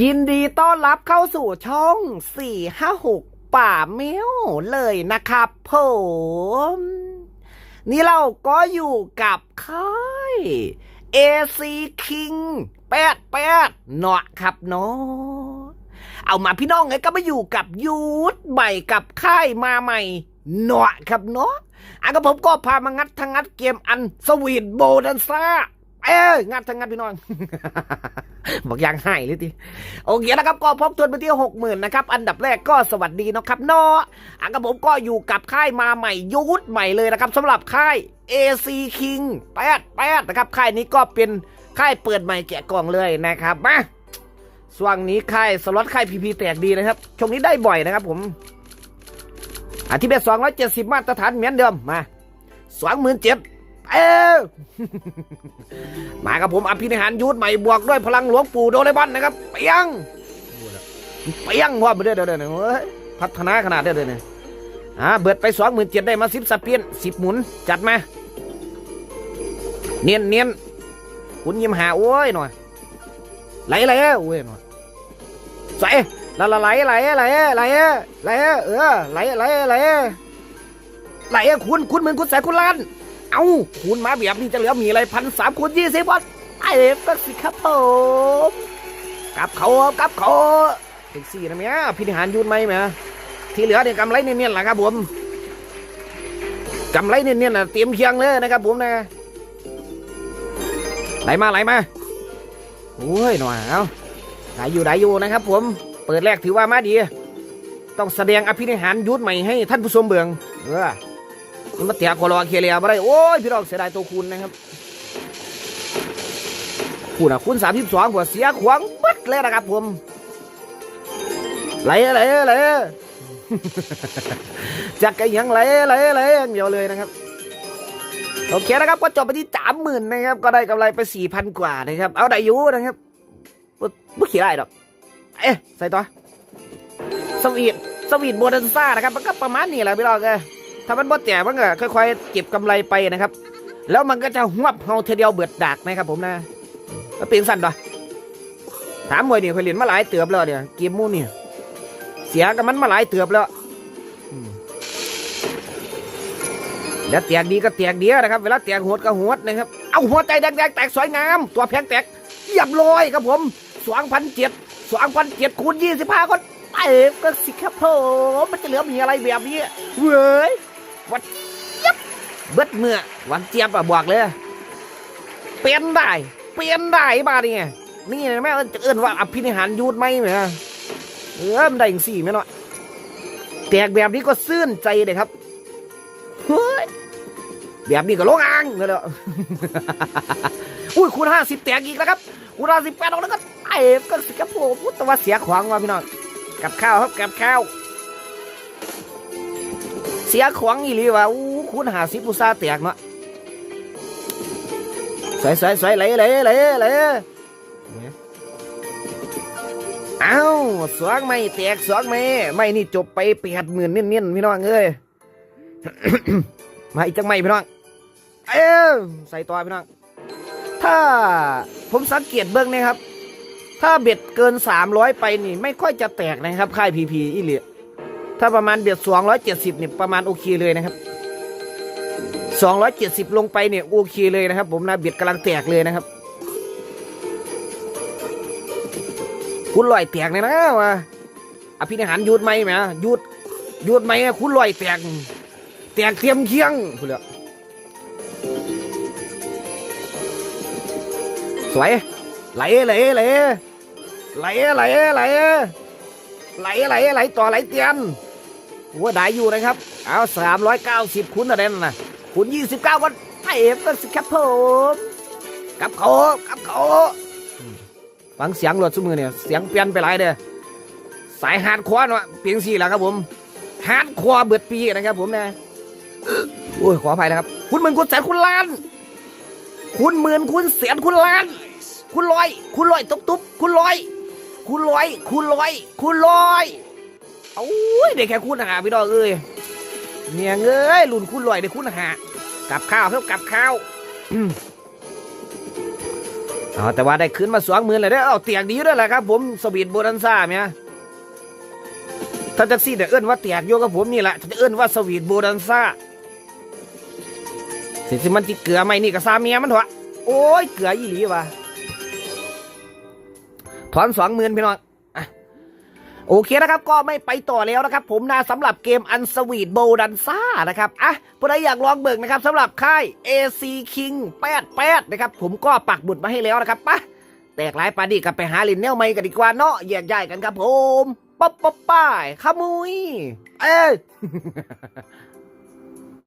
ยินดีต้อนรับเข้าสู่ช่องสี่ห้าหกป่าเมียวเลยนะครับผม นี่เราก็อยู่กับค่าย AC King แปดแปดเนาะครับเนาะเอามาพี่น้องไงก็มาอยู่กับยูทใหม่กับค่ายมาใหม่เนาะครับเนาะอะก็ผมก็พามางัดทั้งงัดเกมอันสวีทโบดันซ่า เอ้ยงัดทั้งงัดพี่น้อง บอกยังให้เลยทีโอเคนะครับ ก็พบทวนไปที่หกหมื่นนะครับ อันดับแรกก็สวัสดีนะครับเนาะอะกับผมก็อยู่กับค่ายมาใหม่ยูทใหม่เลยนะครับสำหรับค่าย AC King แปดแปดนะครับ ค่ายนี้ก็เป็นค่ายเปิดใหม่แกะกล่องเลยนะครับมาส่วงนี้ค่ายสล็อตค่ายพีพีแตกดีนะครับช่วงนี้ได้บ่อยนะครับผมอาที่เป็นสองร้อยเจ็ดสิบมาตรฐานเหมือนเดิมมาสองหมื่นเจ็ด เออมากับผมอภินิหารยุทธใหม่บวกด้วยพลังหลวงปู่โดเรบอนนะครับเปียงเปียงว่าเด้อเด้อเด้อเฮ้ยพัฒนาขนาดเด้อเด้อเนี่ยอ่าเบิดไปสองหมื่นเจ็ดได้มาสิบสเปียนสิบหมุนจัดมาเนียนเนียนคุณยิ้มหาโอ้ยหน่อยไหลไหลโอ้ยหน่อยใส่ละละไหลไหลไหลไหลไหลเออไหลไหลไหลไหลคุณคุณเหมือนคุณแสนคุณล้าน เอาคูณมาแบบนี้จะเหลือมีอะไรพันสามคูณยี่สิบวัตไอเอฟก็สิครับผมกับเขากับเขาเป็นสี่นะเมียพิธีหารยุนไหมเมียที่เหลือเนี่ยกำไรเนียนๆแหละครับผมกำไรเนียนๆนะเตรียมเคียงเลยนะครับผมนะไหลมาไหลมาโอ้ยหน่อยเอาได้อยู่ได้อยู่นะครับผมเปิดแรกถือว่ามาดี ต้องแสดงอภินิหารยุทธใหม่ให้ท่านผู้ชมเบืองเออ มันมาเตะคอรอเคลียร์มาได้ โอ้ย พี่น้องเสียดายตัวคุณนะครับคุณอะคุณสามสิบสองหัวเสียขวางบัดเลยนะครับผม ไหลไหลไหลจักรยังไหลไหลไหลอย่างเดียวเลยนะครับโอเคนะครับก็จบไปที่สามหมื่นนะครับ ก็ได้กำไรไปสี่พันกว่านะครับ เอาได้อยู่นะครับไม่ขี่ได้ดอก เอ๊ะ ใส่ต่อสวีทสวีทโบนันซ่านะครับ มันก็ประมาณนี้แหละพี่น้องเอ้ามันบ่แตกมันก็ค่อยๆเก็บกำไรไปนะครับ แล้วมันก็จะหวบเฮาเทเดียวเบิดดากนะครับผมนะแล้วเป็นสั้นปะถามมวยนี่เคยเรียนมาหลายเตือบแล้วเนี่ยเกมมูนี่ยเสียกับมันมาหลายเตือบแล้วแล้วแตกดีก็แตกเดียนะครับ เวลาแตกโหดก็โหดนะครับ เอาหัวใจแดงๆแตกสวยงาม ตัวแพงแตกเรียบร้อยครับผมสองพันเจ็ดสองพันเจ็ดคูณยี่สิบห้าคนไปก็สิครับผมมันจะเหลือมีอะไรแบบนี้เว้ย วัดเจี๊ยบเบิดเมื่อวันเจี๊ยบอะบอกเลย เปลี่ยนได้ เปลี่ยนได้บ้านี่นี่แม่เอิ้นจะเอิ้นว่าอภินิหารยูดไหมแหมเออมันได้อย่างสี่แม่เนาะแตกแบบนี้ก็ซื่นใจเลยครับเฮ้ยแบบนี้ก็ลงอ่างเลยเด้ออุ้ยคูณห้าสิบแตกอีกแล้วครับคูณห้าสิบแปดออกแล้วก็ไอ้ก็สิครับผมแต่ว่าเสียขวางว่ะพี่น้องกับข้าวครับกับข้าว เสียขวางอีหลีว่ะอู้คุณหาสิบุซาแตกเนาะสวยสวยสวยไหลไหลไหลไหลเอ้าสวงไม่แตกสวงไม่ไม่นี่จบไปแปดหมื่นเน้นๆพี่น้องเอ้ยมาอีกจังไม่พี่น้อง เอ้าใส่ตัวพี่น้อง ถ้าผมสังเกตเบื้องนี่ครับ ถ้าเบ็ดเกิน300ไปนี่ ไม่ค่อยจะแตกนะครับค่ายพีพีอีเหลีย ถ้าประมาณเบียด270เนี่ยประมาณโอเคเลยนะครับ 270 ลงไปเนี่ยโอเคเลยนะครับ ผมนะเบียดกำลังแตกเลยนะครับ คุณลอยแตกเลยนะวะอภินิหารยุดไหมแหมยุดยุดไหมคุณลอยแตก แตกเทียมเคียงคุณเหลือสวยไหลไหลไหลไหลไหลไหลไหลไหลไหลต่อไหลเตียน หัวได้อยู่นะครับ เอาสามร้อยเก้าสิบคุณอะไรนั่นนะคุณยี่สิบเก้าวันไอ้เอฟก็สิครับผมกับเขากับเขาฟังเสียงรถสมือเนี่ยเสียงเปลี่ยนไปหลายเด้อสายฮาร์ดคอร์เนาะเปลี่ยนสีแล้วครับผมฮาร์ดคอร์เบิดปีนะครับผมนะโอ้ยขออภัยนะครับ คุณหมื่นคุณแสนคุณล้าน คุณหมื่นคุณแสนคุณล้าน คุณลอย คุณลอยตุ๊บตุ๊บคุณลอย คุณลอย คุณลอย คุณลอย โอ้ยเด็กแค่คุณหาพี่ดอกเอ้ยเนี่ยเอ้ยรุ่นคุณลอยเด็กคุณหากับข้าวครับกับข้าวอ๋อแต่ว่าได้ขึ้นมาสองมื่นเลยได้เอาเตียงดีด้วยแหละครับ ผมสวีทโบนันซ่าเนี่ยถ้าแท็กซี่เนี่ยเอื้นว่าเตียงโยกับผมนี่แหละจะเอื้นว่าสวีทโบนันซ่าสิสิมันที่เกลือไหมนี่กับซาเมียมันเถอะโอ้ยเกลือยี่หลีวะถอนสองหมื่นพี่น้อง โอเคนะครับก็ไม่ไปต่อแล้วนะครับผมนะสำหรับเกมอันสวีทโบดันซ่านะครับอะผู้ใดอยากลองเบิกนะครับสำหรับค่าย AC King 88นะครับผมก็ปักบุดมาให้แล้วนะครับปะแตกหลายปาดีกับไปหาลินแนวไม่กันดีกว่าเนาะแยกย้ายกันครับผมป๊อปป๊อปป้ายขมุยเอ้ย